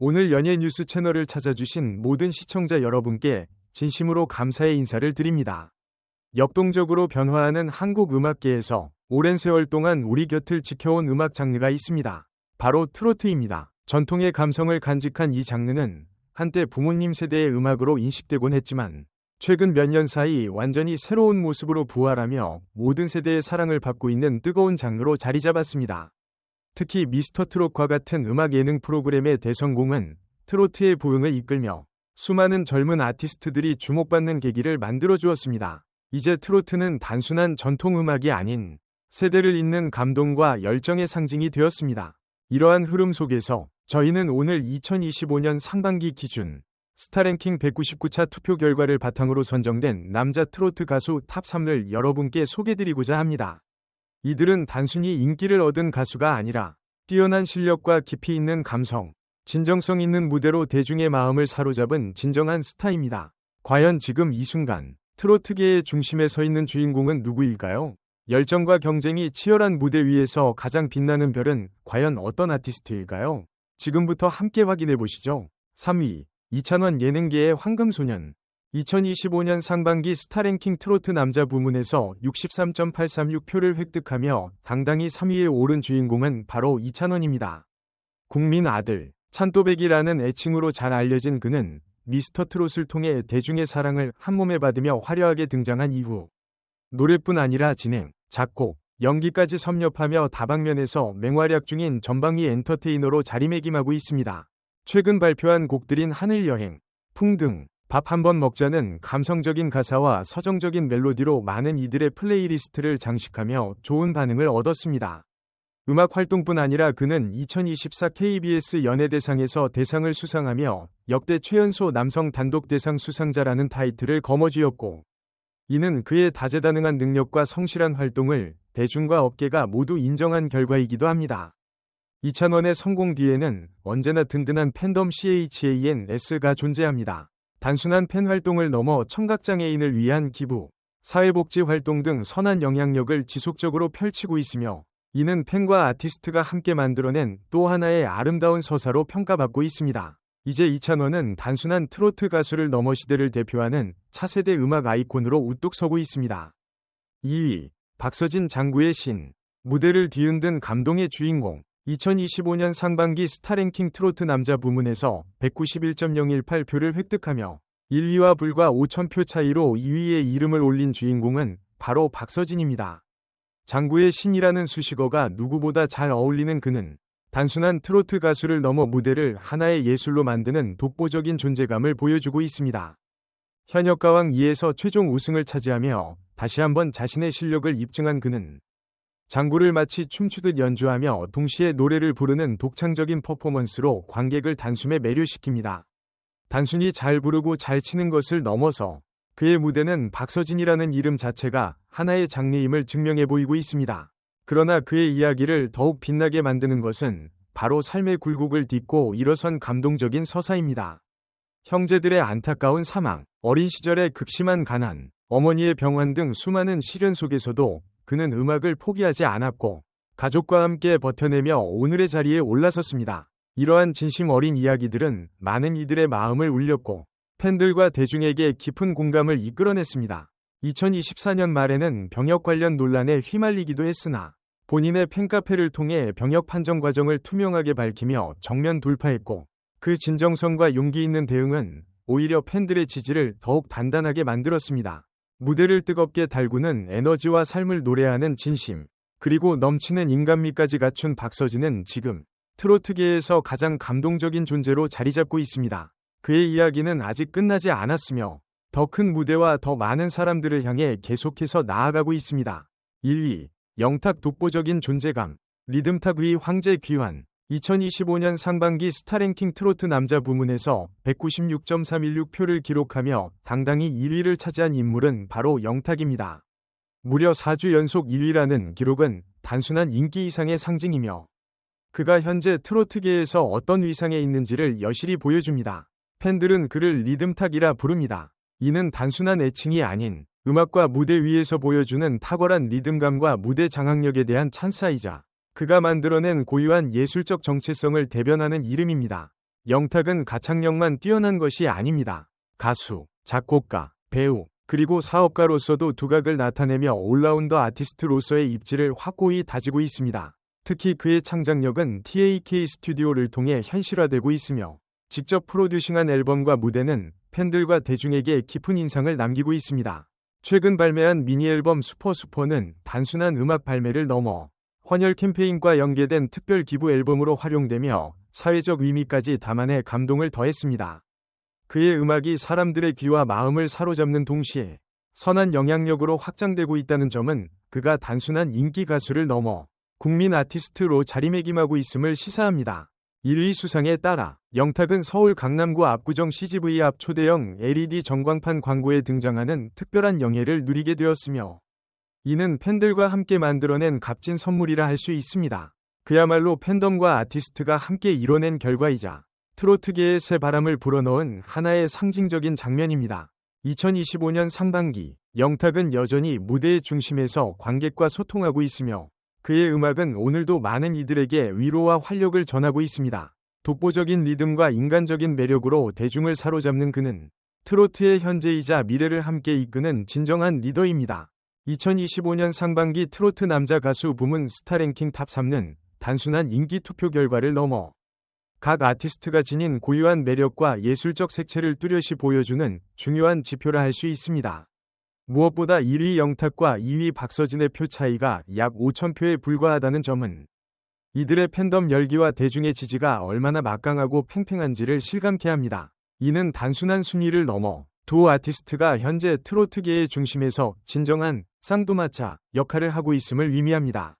오늘 연예 뉴스 채널을 찾아주신 모든 시청자 여러분께 진심으로 감사의 인사를 드립니다. 역동적으로 변화하는 한국 음악계에서 오랜 세월 동안 우리 곁을 지켜온 음악 장르가 있습니다. 바로 트로트입니다. 전통의 감성을 간직한 이 장르는 한때 부모님 세대의 음악으로 인식되곤 했지만 최근 몇 년 사이 완전히 새로운 모습으로 부활하며 모든 세대의 사랑을 받고 있는 뜨거운 장르로 자리 잡았습니다. 특히 미스터 트롯과 같은 음악 예능 프로그램의 대성공은 트로트의 부흥을 이끌며 수많은 젊은 아티스트들이 주목받는 계기를 만들어 주었습니다. 이제 트로트는 단순한 전통 음악이 아닌 세대를 잇는 감동과 열정의 상징이 되었습니다. 이러한 흐름 속에서 저희는 오늘 2025년 상반기 기준 스타랭킹 199차 투표 결과를 바탕으로 선정된 남자 트로트 가수 탑3을 여러분께 소개드리고자 합니다. 이들은 단순히 인기를 얻은 가수가 아니라 뛰어난 실력과 깊이 있는 감성, 진정성 있는 무대로 대중의 마음을 사로잡은 진정한 스타입니다. 과연 지금 이 순간 트로트계의 중심에 서 있는 주인공은 누구일까요? 열정과 경쟁이 치열한 무대 위에서 가장 빛나는 별은 과연 어떤 아티스트일까요? 지금부터 함께 확인해 보시죠. 3위 이찬원 예능계의 황금소년 2025년 상반기 스타랭킹 트로트 남자 부문에서 63.836표를 획득하며 당당히 3위에 오른 주인공은 바로 이찬원입니다. 국민 아들, 찬또백이라는 애칭으로 잘 알려진 그는 미스터 트롯을 통해 대중의 사랑을 한몸에 받으며 화려하게 등장한 이후 노래뿐 아니라 진행, 작곡, 연기까지 섭렵하며 다방면에서 맹활약 중인 전방위 엔터테이너로 자리매김하고 있습니다. 최근 발표한 곡들인 하늘여행, 풍등, 밥 한 번 먹자는 감성적인 가사와 서정적인 멜로디로 많은 이들의 플레이리스트를 장식하며 좋은 반응을 얻었습니다. 음악 활동뿐 아니라 그는 2024 KBS 연예대상에서 대상을 수상하며 역대 최연소 남성 단독 대상 수상자라는 타이틀을 거머쥐었고, 이는 그의 다재다능한 능력과 성실한 활동을 대중과 업계가 모두 인정한 결과이기도 합니다. 이찬원의 성공 뒤에는 언제나 든든한 팬덤 CHANS가 존재합니다. 단순한 팬 활동을 넘어 청각장애인을 위한 기부, 사회복지 활동 등 선한 영향력을 지속적으로 펼치고 있으며 이는 팬과 아티스트가 함께 만들어낸 또 하나의 아름다운 서사로 평가받고 있습니다. 이제 이찬원은 단순한 트로트 가수를 넘어 시대를 대표하는 차세대 음악 아이콘으로 우뚝 서고 있습니다. 2위 박서진 장구의 신 무대를 뒤흔든 감동의 주인공 2025년 상반기 스타랭킹 트로트 남자 부문에서 191.018표를 획득하며 1위와 불과 5천표 차이로 2위에 이름을 올린 주인공은 바로 박서진입니다. 장구의 신이라는 수식어가 누구보다 잘 어울리는 그는 단순한 트로트 가수를 넘어 무대를 하나의 예술로 만드는 독보적인 존재감을 보여주고 있습니다. 현역 가왕 2에서 최종 우승을 차지하며 다시 한번 자신의 실력을 입증한 그는 장구를 마치 춤추듯 연주하며 동시에 노래를 부르는 독창적인 퍼포먼스로 관객을 단숨에 매료시킵니다. 단순히 잘 부르고 잘 치는 것을 넘어서 그의 무대는 박서진이라는 이름 자체가 하나의 장르임을 증명해 보이고 있습니다. 그러나 그의 이야기를 더욱 빛나게 만드는 것은 바로 삶의 굴곡을 딛고 일어선 감동적인 서사입니다. 형제들의 안타까운 사망, 어린 시절의 극심한 가난, 어머니의 병환 등 수많은 시련 속에서도 그는 음악을 포기하지 않았고 가족과 함께 버텨내며 오늘의 자리에 올라섰습니다. 이러한 진심 어린 이야기들은 많은 이들의 마음을 울렸고 팬들과 대중에게 깊은 공감을 이끌어냈습니다. 2024년 말에는 병역 관련 논란에 휘말리기도 했으나 본인의 팬카페를 통해 병역 판정 과정을 투명하게 밝히며 정면 돌파했고 그 진정성과 용기 있는 대응은 오히려 팬들의 지지를 더욱 단단하게 만들었습니다. 무대를 뜨겁게 달구는 에너지와 삶을 노래하는 진심, 그리고 넘치는 인간미까지 갖춘 박서진은 지금 트로트계에서 가장 감동적인 존재로 자리 잡고 있습니다. 그의 이야기는 아직 끝나지 않았으며 더 큰 무대와 더 많은 사람들을 향해 계속해서 나아가고 있습니다. 1위, 영탁 독보적인 존재감, 리듬탁 위 황제 귀환, 2025년 상반기 스타랭킹 트로트 남자 부문에서 196.316표를 기록하며 당당히 1위를 차지한 인물은 바로 영탁입니다. 무려 4주 연속 1위라는 기록은 단순한 인기 이상의 상징이며 그가 현재 트로트계에서 어떤 위상에 있는지를 여실히 보여줍니다. 팬들은 그를 리듬탁이라 부릅니다. 이는 단순한 애칭이 아닌 음악과 무대 위에서 보여주는 탁월한 리듬감과 무대 장악력에 대한 찬사이자 그가 만들어낸 고유한 예술적 정체성을 대변하는 이름입니다. 영탁은 가창력만 뛰어난 것이 아닙니다. 가수, 작곡가, 배우, 그리고 사업가로서도 두각을 나타내며 올라운더 아티스트로서의 입지를 확고히 다지고 있습니다. 특히 그의 창작력은 TAK 스튜디오를 통해 현실화되고 있으며 직접 프로듀싱한 앨범과 무대는 팬들과 대중에게 깊은 인상을 남기고 있습니다. 최근 발매한 미니 앨범 슈퍼슈퍼는 단순한 음악 발매를 넘어 헌혈 캠페인과 연계된 특별 기부 앨범으로 활용되며 사회적 의미까지 담아내 감동을 더했습니다. 그의 음악이 사람들의 귀와 마음을 사로잡는 동시에 선한 영향력으로 확장되고 있다는 점은 그가 단순한 인기 가수를 넘어 국민 아티스트로 자리매김하고 있음을 시사합니다. 1위 수상에 따라 영탁은 서울 강남구 압구정 CGV 앞 초대형 LED 전광판 광고에 등장하는 특별한 영예를 누리게 되었으며 이는 팬들과 함께 만들어낸 값진 선물이라 할 수 있습니다. 그야말로 팬덤과 아티스트가 함께 이뤄낸 결과이자 트로트계의 새 바람을 불어넣은 하나의 상징적인 장면입니다. 2025년 상반기 영탁은 여전히 무대의 중심에서 관객과 소통하고 있으며 그의 음악은 오늘도 많은 이들에게 위로와 활력을 전하고 있습니다. 독보적인 리듬과 인간적인 매력으로 대중을 사로잡는 그는 트로트의 현재이자 미래를 함께 이끄는 진정한 리더입니다. 2025년 상반기 트로트 남자 가수 부문 스타랭킹 탑 3는 단순한 인기 투표 결과를 넘어 각 아티스트가 지닌 고유한 매력과 예술적 색채를 뚜렷이 보여주는 중요한 지표라 할 수 있습니다. 무엇보다 1위 영탁과 2위 박서진의 표 차이가 약 5천표에 불과하다는 점은 이들의 팬덤 열기와 대중의 지지가 얼마나 막강하고 팽팽한지를 실감케 합니다. 이는 단순한 순위를 넘어 두 아티스트가 현재 트로트계의 중심에서 진정한 쌍두마차 역할을 하고 있음을 의미합니다.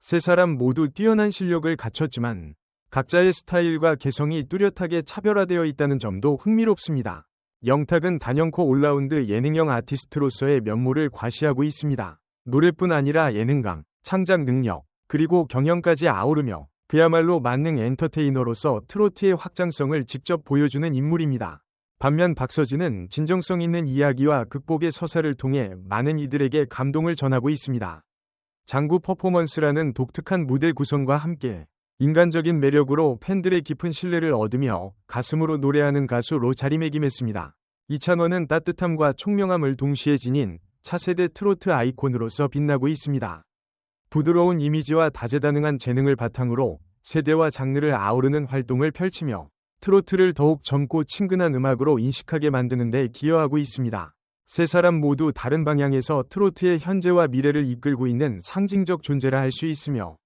세 사람 모두 뛰어난 실력을 갖췄지만 각자의 스타일과 개성이 뚜렷하게 차별화되어 있다는 점도 흥미롭습니다. 영탁은 단연코 올라운드 예능형 아티스트로서의 면모를 과시하고 있습니다. 노래뿐 아니라 예능감, 창작 능력, 그리고 경영까지 아우르며 그야말로 만능 엔터테이너로서 트로트의 확장성을 직접 보여주는 인물입니다. 반면 박서진은 진정성 있는 이야기와 극복의 서사를 통해 많은 이들에게 감동을 전하고 있습니다. 장구 퍼포먼스라는 독특한 무대 구성과 함께 인간적인 매력으로 팬들의 깊은 신뢰를 얻으며 가슴으로 노래하는 가수로 자리매김했습니다. 이찬원은 따뜻함과 총명함을 동시에 지닌 차세대 트로트 아이콘으로서 빛나고 있습니다. 부드러운 이미지와 다재다능한 재능을 바탕으로 세대와 장르를 아우르는 활동을 펼치며 트로트를 더욱 젊고 친근한 음악으로 인식하게 만드는 데 기여하고 있습니다. 세 사람 모두 다른 방향에서 트로트의 현재와 미래를 이끌고 있는 상징적 존재라 할 수 있으며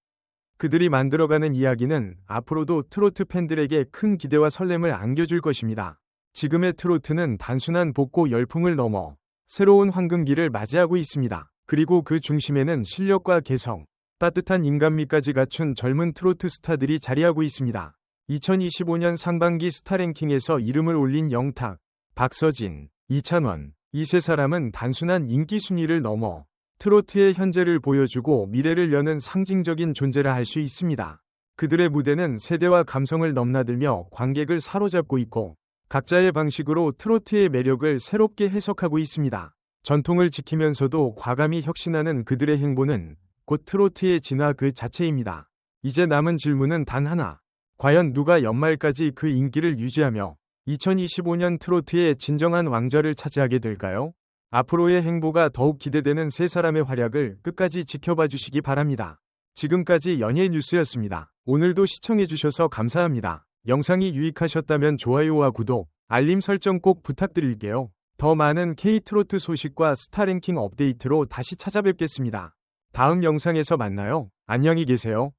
그들이 만들어가는 이야기는 앞으로도 트로트 팬들에게 큰 기대와 설렘을 안겨줄 것입니다. 지금의 트로트는 단순한 복고 열풍을 넘어 새로운 황금기를 맞이하고 있습니다. 그리고 그 중심에는 실력과 개성, 따뜻한 인간미까지 갖춘 젊은 트로트 스타들이 자리하고 있습니다. 2025년 상반기 스타랭킹에서 이름을 올린 영탁, 박서진, 이찬원, 이 세 사람은 단순한 인기 순위를 넘어 트로트의 현재를 보여주고 미래를 여는 상징적인 존재라 할 수 있습니다. 그들의 무대는 세대와 감성을 넘나들며 관객을 사로잡고 있고 각자의 방식으로 트로트의 매력을 새롭게 해석하고 있습니다. 전통을 지키면서도 과감히 혁신하는 그들의 행보는 곧 트로트의 진화 그 자체입니다. 이제 남은 질문은 단 하나. 과연 누가 연말까지 그 인기를 유지하며 2025년 트로트의 진정한 왕좌를 차지하게 될까요? 앞으로의 행보가 더욱 기대되는 세 사람의 활약을 끝까지 지켜봐 주시기 바랍니다. 지금까지 연예 뉴스였습니다. 오늘도 시청해주셔서 감사합니다. 영상이 유익하셨다면 좋아요와 구독, 알림 설정 꼭 부탁드릴게요. 더 많은 K트로트 소식과 스타랭킹 업데이트로 다시 찾아뵙겠습니다. 다음 영상에서 만나요. 안녕히 계세요.